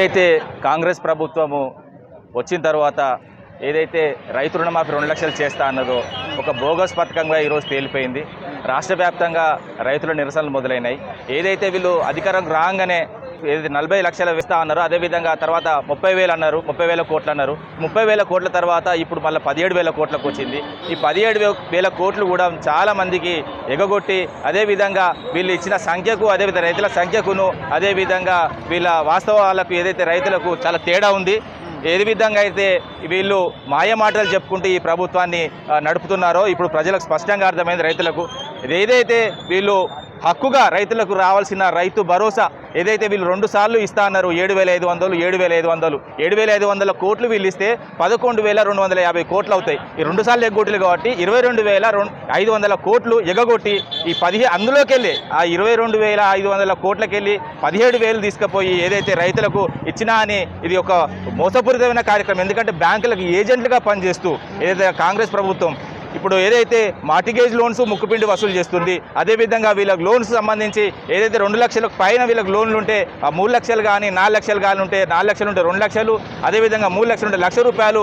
ఏదైతే కాంగ్రెస్ ప్రభుత్వము వచ్చిన తర్వాత ఏదైతే రైతు రుణమాఫీ రెండు లక్షలు చేస్తా అన్నదో ఒక బోగస్ పథకంగా ఈరోజు తేలిపోయింది. రాష్ట్ర వ్యాప్తంగా రైతుల నిరసనలు మొదలైనాయి. ఏదైతే వీళ్ళు అధికారం రాగానే ఏదైతే నలభై లక్షలు వేస్తా అన్నారు. అదేవిధంగా తర్వాత ముప్పై వేలు అన్నారు. ముప్పై వేల కోట్లు అన్నారు. ముప్పై వేల కోట్ల తర్వాత ఇప్పుడు మళ్ళీ పదిహేడు వేల కోట్లకు వచ్చింది. ఈ పదిహేడు వేల కోట్లు కూడా చాలా మందికి ఎగగొట్టి అదేవిధంగా వీళ్ళు ఇచ్చిన సంఖ్యకు అదేవిధంగా రైతుల సంఖ్యకును అదేవిధంగా వీళ్ళ వాస్తవాలకు ఏదైతే రైతులకు చాలా తేడా ఉంది ఏది విధంగా అయితే వీళ్ళు మాయ మాటలు చెప్పుకుంటూ ఈ ప్రభుత్వాన్ని నడుపుతున్నారో ఇప్పుడు ప్రజలకు స్పష్టంగా అర్థమైంది రైతులకు. ఏదైతే వీళ్ళు హక్కుగా రైతులకు రావాల్సిన రైతు భరోసా ఏదైతే వీళ్ళు రెండు సార్లు ఇస్తా అన్నారు ఏడు వేల ఐదు వందలు ఏడు వేల ఐదు వందలు ఏడు వేల ఐదు వందల కోట్లు వీళ్ళు ఇస్తే పదకొండు వేల రెండు వందల యాభై కోట్లు అవుతాయి. ఈ రెండు సార్లు ఎగ్గొట్టులు కాబట్టి ఇరవై రెండు వేల రెండు ఐదు వందల కోట్లు ఎగగొట్టి ఈ పదిహే అందులోకి వెళ్ళి ఆ ఇరవై రెండు వేల ఐదు వందల కోట్లకి వెళ్ళి పదిహేడు వేలు తీసుకుపోయి ఏదైతే రైతులకు ఇచ్చినా అని ఇది ఒక మోసపూరితమైన కార్యక్రమం. ఎందుకంటే బ్యాంకులకు ఏజెంట్లుగా పనిచేస్తూ ఏదైతే కాంగ్రెస్ ప్రభుత్వం ఇప్పుడు ఏదైతే మార్టిగేజ్ లోన్స్ ముక్కుపిండి వసూలు చేస్తుంది అదేవిధంగా వీళ్ళకి లోన్స్ సంబంధించి ఏదైతే రెండు లక్షలకు పైన వీళ్ళకి లోన్లు ఉంటే ఆ మూడు లక్షలు కానీ నాలుగు లక్షలు కానీ ఉంటే నాలుగు లక్షలు ఉంటే రెండు లక్షలు అదేవిధంగా మూడు లక్షలు ఉంటే లక్ష రూపాయలు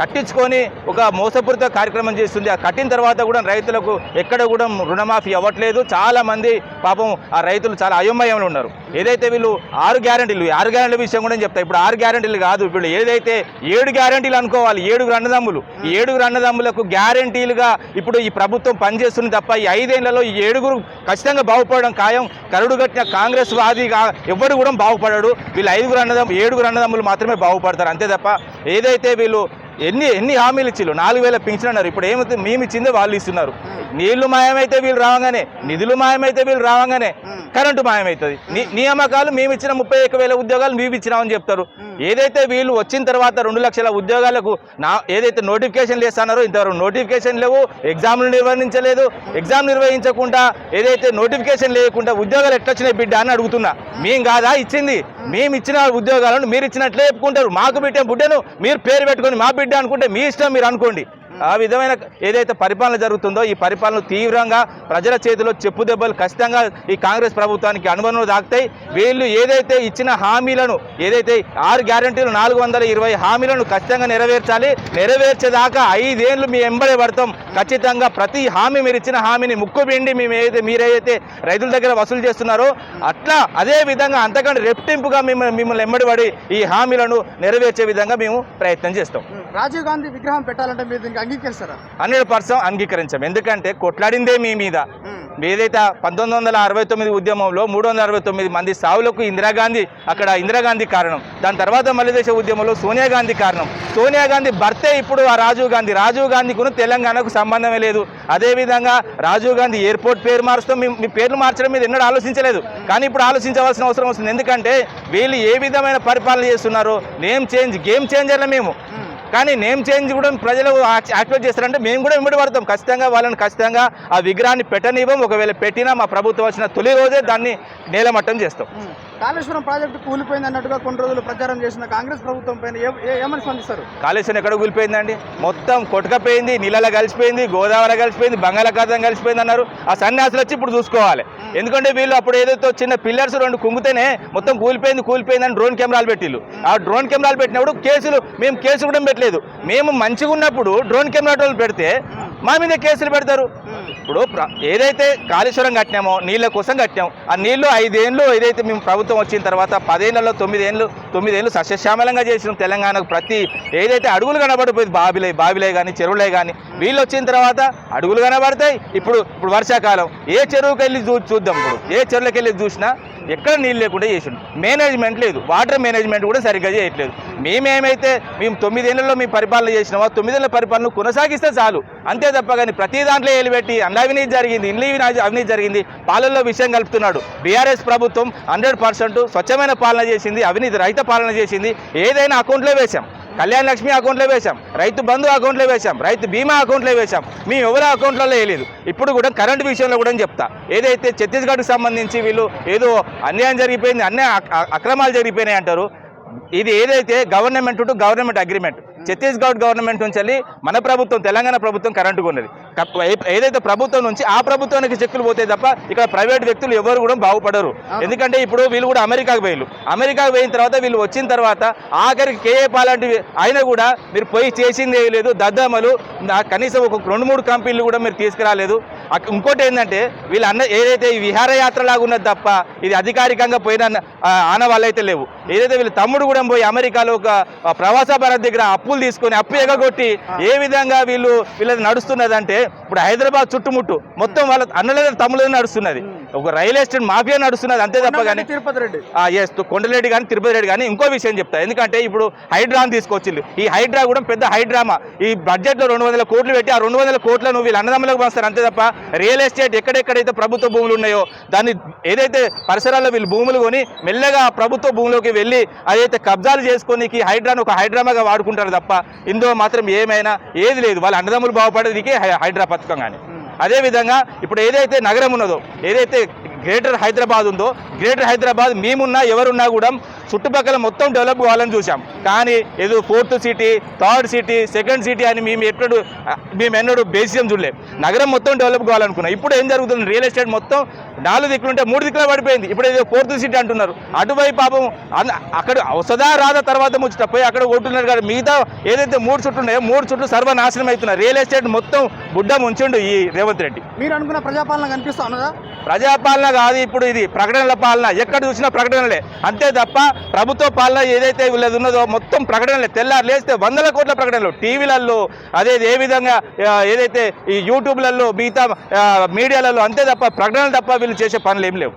కట్టించుకొని ఒక మోసపూరిత కార్యక్రమం చేస్తుంది. ఆ కట్టిన తర్వాత కూడా రైతులకు ఎక్కడ కూడా రుణమాఫీ అవ్వట్లేదు. చాలా మంది పాపం ఆ రైతులు చాలా అయోమయంలో ఉన్నారు. ఏదైతే వీళ్ళు ఆరు గ్యారంటీలు ఆరు గ్యారంటీల విషయం కూడా చెప్తా. ఇప్పుడు ఆరు గ్యారంటీలు కాదు ఇప్పుడు ఏదైతే ఏడు గ్యారంటీలు అనుకోవాలి ఏడుగురు అన్నదమ్ములు. ఈ ఏడుగురు అన్నదమ్ములకు గ్యారంటీలుగా ఇప్పుడు ఈ ప్రభుత్వం పనిచేస్తుంది తప్ప ఈ ఐదేళ్ళలో ఈ ఏడుగురు ఖచ్చితంగా బాగుపడడం ఖాయం. కరుడు కట్టిన కాంగ్రెస్ వాదిగా ఎవరు కూడా బాగుపడాడు. వీళ్ళు ఐదుగురు అన్నదమ్ము ఏడుగురు అన్నదమ్ములు మాత్రమే బాగుపడతారు. అంతే తప్ప ఏదైతే వీళ్ళు ఎన్ని ఎన్ని హామీలు ఇచ్చిళ్ళు? నాలుగు వేల పింఛన్ అన్నారు. ఇప్పుడు ఏమైతే మేము ఇచ్చిందే వాళ్ళు ఇస్తున్నారు. నీళ్ళు మాయమైతే వీళ్ళు రావంగానే నిధులు మాయమైతే వీళ్ళు రావంగానే కరెంటు మాయమవుతుంది నియామకాలు మేము ఇచ్చిన ముప్పై ఒక్క వేల ఉద్యోగాలు మేము ఇచ్చినామని చెప్తారు. ఏదైతే వీళ్ళు వచ్చిన తర్వాత రెండు లక్షల ఉద్యోగాలకు నా ఏదైతే నోటిఫికేషన్ చేస్తున్నారో ఇంతవరకు నోటిఫికేషన్ లేవు ఎగ్జామ్లు నిర్వహించలేదు. ఎగ్జామ్ నిర్వహించకుండా ఏదైతే నోటిఫికేషన్ లేకుండా ఉద్యోగాలు ఎట్లా వచ్చినాయి బిడ్డ అని అడుగుతున్నా. మేం కాదా? ఇచ్చింది. మేము ఇచ్చిన ఉద్యోగాలను మీరు ఇచ్చినట్లే చెప్పుకుంటారు. మాకు బిడ్డ బుడ్డను మీరు పేరు పెట్టుకొని మా బిడ్డ అనుకుంటే మీ ఇష్టం మీరు అనుకోండి. ఆ విధమైన ఏదైతే పరిపాలన జరుగుతుందో ఈ పరిపాలన తీవ్రంగా ప్రజల చేతిలో చెప్పు దెబ్బలు ఖచ్చితంగా ఈ కాంగ్రెస్ ప్రభుత్వానికి అనుభవం దాకుతాయి. వీళ్ళు ఏదైతే ఇచ్చిన హామీలను ఏదైతే ఆరు గ్యారంటీలు నాలుగు వందల ఇరవై హామీలను ఖచ్చితంగా నెరవేర్చాలి. నెరవేర్చేదాకా ఐదేళ్ళు మీ ఎంబడే పడతాం. ఖచ్చితంగా ప్రతి హామీ మీరు ఇచ్చిన హామీని ముక్కు పిండి మేము ఏదైతే మీరైతే రైతుల దగ్గర వసూలు చేస్తున్నారో అట్లా అదే విధంగా అంతకంటే రెప్టింపుగా మిమ్మల్ని మిమ్మల్ని ఎంబడి పడి ఈ హామీలను నెరవేర్చే విధంగా మేము ప్రయత్నం చేస్తాం. రాజీవ్ గాంధీ విగ్రహం పెట్టాలంటే మీరు దీనికి అంగీకరిస్తారా? Hundred percent అంగీకరించాం. ఎందుకంటే కొట్లాడిందే మీ మీద. ఏదైతే పంతొమ్మిది వందల అరవై తొమ్మిది ఉద్యమంలో మూడు వందల అరవై తొమ్మిది మంది సావులకు ఇందిరాగాంధీ అక్కడ ఇందిరాగాంధీ కారణం. దాని తర్వాత మలిదేశ ఉద్యమంలో సోనియా గాంధీ కారణం. సోనియా గాంధీ భర్తే ఇప్పుడు ఆ రాజీవ్ గాంధీ. రాజీవ్ గాంధీకును తెలంగాణకు సంబంధమే లేదు. అదేవిధంగా రాజీవ్ గాంధీ ఎయిర్పోర్ట్ పేరు మారుస్తాం మీ మీ పేర్లు మార్చడం మీద ఎన్నడూ ఆలోచించలేదు. కానీ ఇప్పుడు ఆలోచించవలసిన అవసరం వస్తుంది. ఎందుకంటే వీళ్ళు ఏ విధమైన పరిపాలన చేస్తున్నారో నేమ్ చేంజ్ గేమ్ చేంజర్ల మేము. కానీ నేమ్ చేంజ్ కూడా ప్రజలు యాక్టివేట్ చేస్తారంటే మేము కూడా వెంబడి పడతాం. ఖచ్చితంగా వాళ్ళని ఖచ్చితంగా ఆ విగ్రహాన్ని పెట్టనివ్వం. ఒకవేళ పెట్టినా మా ప్రభుత్వం వచ్చిన తొలి రోజే దాన్ని నేలమట్టం చేస్తాం. కాళేశ్వరం ప్రాజెక్టు కూలిపోయింది అన్నట్టుగా కొన్ని రోజులు ప్రచారం చేసిన కాంగ్రెస్ ప్రభుత్వం పైన ఏమని స్పందిస్తారు? కాళేశ్వరం ఎక్కడ కూలిపోయిందండి? మొత్తం కొట్టుకపోయింది నీళ్ళలో కలిసిపోయింది గోదావరి కలిసిపోయింది బంగాళాఖాతం కలిసిపోయింది అన్నారు. ఆ సన్యాసులు వచ్చి ఇప్పుడు చూసుకోవాలి. ఎందుకంటే వీళ్ళు అప్పుడు ఏదైతే చిన్న పిల్లర్స్ రెండు కుంగితేనే మొత్తం కూలిపోయింది కూలిపోయింది అని డ్రోన్ కెమెరాలు పెట్టిళ్ళు. ఆ డ్రోన్ కెమెరాలు పెట్టినప్పుడు కేసులు మేము కేసు కూడా పెట్టలేదు. మేము మంచిగా ఉన్నప్పుడు డ్రోన్ కెమెరా పెడితే మా మీద కేసులు పెడతారు. ఇప్పుడు ఏదైతే కాళేశ్వరం కట్టినామో నీళ్ళ కోసం కట్టినాం. ఆ నీళ్ళు ఐదేళ్ళు ఏదైతే మేము ప్రభుత్వం వచ్చిన తర్వాత పదేళ్ళలో తొమ్మిదేళ్ళు తొమ్మిదేళ్ళు సస్యశ్యామలంగా చేసినాం తెలంగాణకు. ప్రతి ఏదైతే అడుగులు కనబడిపోయింది బావిలే బావిలే కానీ చెరువులే కానీ వీళ్ళు వచ్చిన తర్వాత అడుగులు కనబడతాయి. ఇప్పుడు ఇప్పుడు వర్షాకాలం. ఏ చెరువుకి వెళ్ళి చూ చూద్దాం ఇప్పుడు. ఏ చెరువులకు వెళ్ళి చూసినా ఎక్కడ నీళ్ళు లేకుండా చేసిండు. మేనేజ్మెంట్ లేదు. వాటర్ మేనేజ్మెంట్ కూడా సరిగ్గా చేయట్లేదు. మేమేమైతే మేము తొమ్మిదేళ్ళలో మేము పరిపాలన చేసినామో తొమ్మిదేళ్ళ పరిపాలన కొనసాగిస్తే చాలు. అంతే తప్ప కానీ ప్రతి దాంట్లో ఏలు అండ్ అవినీతి జరిగింది ఇండ్లు అవినీతి- జరిగింది పాలనలో విషయం కలుపుతున్నాడు. బీఆర్ఎస్ ప్రభుత్వం హండ్రెడ్ పర్సెంట్ స్వచ్ఛమైన పాలన చేసింది అవినీతి రహిత పాలన చేసింది ఏదైనా అకౌంట్లో వేశాం. కళ్యాణ లక్ష్మి అకౌంట్లో వేశాం రైతు బంధు అకౌంట్లో వేశాం రైతు బీమా అకౌంట్లో వేశాం. మేము ఎవరి అకౌంట్లలో వేయలేదు. ఇప్పుడు కూడా కరెంట్ విషయంలో కూడా చెప్తా. ఏదైతే ఛత్తీస్గఢ్కి సంబంధించి వీళ్ళు ఏదో అన్యాయం జరిగిపోయింది అన్యాయ అక్రమాలు జరిగిపోయినాయి అంటారు ఇది ఏదైతే government to government agreement Chhattisgarh government నుంచి వెళ్ళి మన ప్రభుత్వం తెలంగాణ ప్రభుత్వం కరెంటు కొన్నది. ఏదైతే ప్రభుత్వం నుంచి ఆ ప్రభుత్వానికి చెక్కులు పోతాయి తప్ప ఇక్కడ ప్రైవేట్ వ్యక్తులు ఎవరు కూడా బాగుపడరు. ఎందుకంటే ఇప్పుడు వీళ్ళు కూడా అమెరికాకు పోయిలు అమెరికాకు పోయిన తర్వాత వీళ్ళు వచ్చిన తర్వాత ఆఖరికి కేఏ పాలాంటి అయినా కూడా మీరు పోయి చేసింది లేదు. దద్దమ్మలు నా- కనీసం ఒక రెండు మూడు కంపెనీలు కూడా మీరు తీసుకురాలేదు. ఇంకోటి ఏంటంటే వీళ్ళు అన్న ఏదైతే ఈ విహారయాత్ర లాగా ఉన్నది తప్ప ఇది అధికారికంగా పోయిన ఆ, ఆనవాళ్ళు అయితే లేవు. ఏదైతే వీళ్ళ తమ్ముడు కూడా పోయి అమెరికాలో ఒక ప్రవాస భారత్ దగ్గర అప్పులు తీసుకొని అప్పు ఎగగొట్టి ఏ విధంగా వీళ్ళు వీళ్ళది నడుస్తున్నదంటే ఇప్పుడు హైదరాబాద్ చుట్టుముట్టు మొత్తం వాళ్ళ అన్నల తమ్ముళ్ళది నడుస్తున్నది. ఒక రైల్ ఎస్టేట్ మాఫియా నడుస్తున్నది అంతే తప్ప కానీ తిరుపతి రెడ్డి. ఎస్ కొండలేడి కానీ తిరుపతి రెడ్డి కానీ ఇంకో విషయం చెప్తా. ఎందుకంటే ఇప్పుడు హైడ్రాని తీసుకొచ్చింది ఈ హైడ్రా కూడా పెద్ద హైడ్రామా. ఈ బడ్జెట్లో రెండు వందల కోట్లు పెట్టి ఆ రెండు వందల కోట్లను వీళ్ళు అన్నదమ్ములకు పంస్తారు అంతే తప్ప రియల్ ఎస్టేట్ ఎక్కడెక్కడైతే ప్రభుత్వ భూములు ఉన్నాయో దాన్ని ఏదైతే పరిసరాల్లో వీళ్ళు భూములు కొని మెల్లగా ఆ ప్రభుత్వ భూమిలోకి వెళ్ళి అదైతే కబ్జాలు చేసుకోనికి హైడ్రాను ఒక హైడ్రామాగా వాడుకుంటారు తప్ప ఇందులో మాత్రం ఏమైనా ఏది లేదు. వాళ్ళ అన్నదమ్ములు బాగుపడేదికే హైడ్రా పథకం కానీ. అదేవిధంగా ఇప్పుడు ఏదైతే నగరం ఉన్నదో ఏదైతే గ్రేటర్ హైదరాబాద్ ఉందో గ్రేటర్ హైదరాబాద్ మేమున్నా ఎవరున్నా కూడా చుట్టుపక్కల మొత్తం డెవలప్ కావాలని చూసాం కానీ ఏదో fourth city third city second city అని మేము ఎప్పుడు మేము ఎన్నడూ బేసియం చూడలే. నగరం మొత్తం డెవలప్ కావాలనుకున్నాం. ఇప్పుడు ఏం జరుగుతుంది రియల్ ఎస్టేట్ మొత్తం నాలుగు దిక్కులు ఉంటే మూడు దిక్కులు పడిపోయింది. ఇప్పుడు ఏదో ఫోర్త్ సిటీ అంటున్నారు. అటువైపు పాపం అన్న- అక్కడ వసదా రాదా తర్వాత ముచ్చట పోయి అక్కడ కొట్టున్నారు కానీ మిగతా ఏదైతే మూడు చుట్టూ ఉన్నాయో మూడు చుట్టూ సర్వనాశనం అవుతున్నాయి. రియల్ ఎస్టేట్ మొత్తం బుడ్డ ముంచుండు ఈ రేవంత్ రెడ్డి. మీరు అనుకున్న ప్రజాపాలన కనిపిస్తా ఉన్నదా? ప్రజాపాలన కాదు ఇప్పుడు ఇది ప్రకటనల పాలన. ఎక్కడ చూసినా ప్రకటనలే. అంతే తప్ప ప్రభుత్వ పాలన ఏదైతే వీళ్ళది ఉన్నదో మొత్తం ప్రకటనలే. తెల్లారు లేస్తే వందల కోట్ల ప్రకటనలు. టీవీలలో అదే ఏ విధంగా ఏదైతే ఈ యూట్యూబ్లలో మిగతా మీడియాలలో అంతే తప్ప ప్రకటనలు తప్ప వీళ్ళు చేసే పనులు ఏం లేవు.